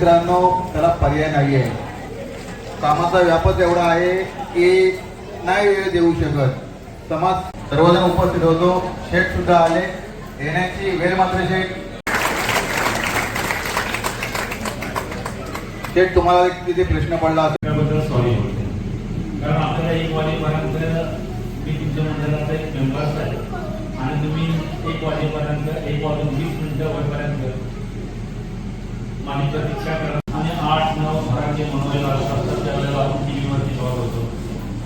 मित्रांनो त्याला पर्याय नाही आहे कामाचा व्यापच एवढा आहे की नाही वेळ देऊ शकत. समाज सर्वजण उपस्थित होतो शेठ सुद्धा आले. येण्याची वेळ मात्र शेठ. शेठ तुम्हाला तिथे प्रश्न पडला असेल? त्याबद्दल सॉरी कारण आपल्याला एक वाजेपर्यंत मी तुमच्या मंडळाचा एक मेंबर्स आहे. आणि तुम्ही एक वाजेपर्यंत एक वाजून वीस मिनिटं होईपर्यंत प्रतीक्षा आणि आठ नऊ घरांचे मनोरंजन असतात. त्यावेळेला आपण टी व्हीवरती बघत होतो.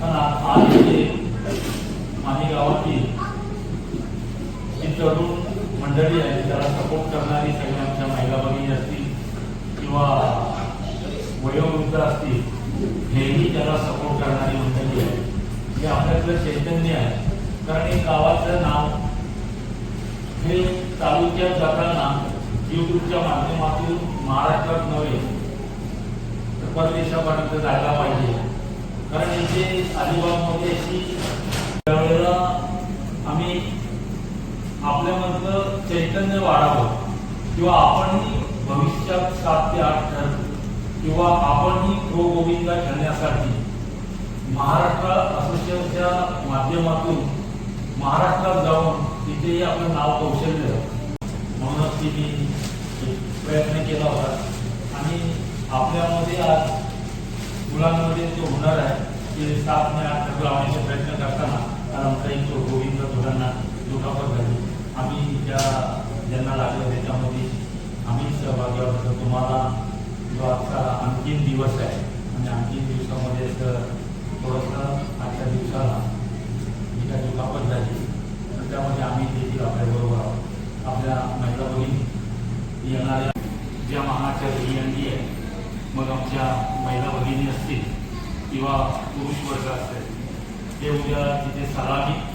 पण आज जे माझी जी तरुण मंडळी आहे. त्याला सपोर्ट करणारी आमच्या महिला भगिनी असतील किंवा वयोवृद्ध असतील हेही त्याला सपोर्ट करणारी मंडळी आहे. हे आपल्याकडे चैतन्य आहे. कारण हे गावाचं नाव हे तालुक्यात जाताना युट्यूबच्या माध्यमातून महाराष्ट्रात नव्हे तर परदेशापर्यंत जायला पाहिजे. कारण इथे अलिबागमध्ये अशी त्यावेळेला आम्ही आपल्यामधलं चैतन्य वाढावं किंवा आपणही भविष्यात सात ते आठ ठर किंवा आपणही प्रो गोविंदा खेळण्यासाठी महाराष्ट्र असोसिएशनच्या माध्यमातून महाराष्ट्रात जाऊन तिथेही आपलं नाव कौशल्य म्हणूनच मी प्रयत्न केला होता. आणि आपल्यामध्ये आज मुलांमध्ये जो हुनर आहे ते सात मे आठ लावण्याचे प्रयत्न करताना कारण आमचा एक तो गोविंद मुलांना दुखापत झाली. आम्ही ज्या ज्यांना लागलं त्याच्यामध्ये आम्ही सहभागी आहोत. तर तुम्हाला जो आजचा अंतिम दिवस आहे आणि अंतिम दिवसामध्ये तर थोडंसं आजच्या दिवसाला एका दुखापत झाली तर त्यामध्ये आम्ही देखील आपल्याबरोबर आहोत आपल्या महिला भगिनी येणाऱ्या ज्या महाच्या स्त्रियांनी आहे. मग आमच्या महिला भगिनी असतील किंवा पुरुष वर्ग असेल ते उद्या तिथे सलामी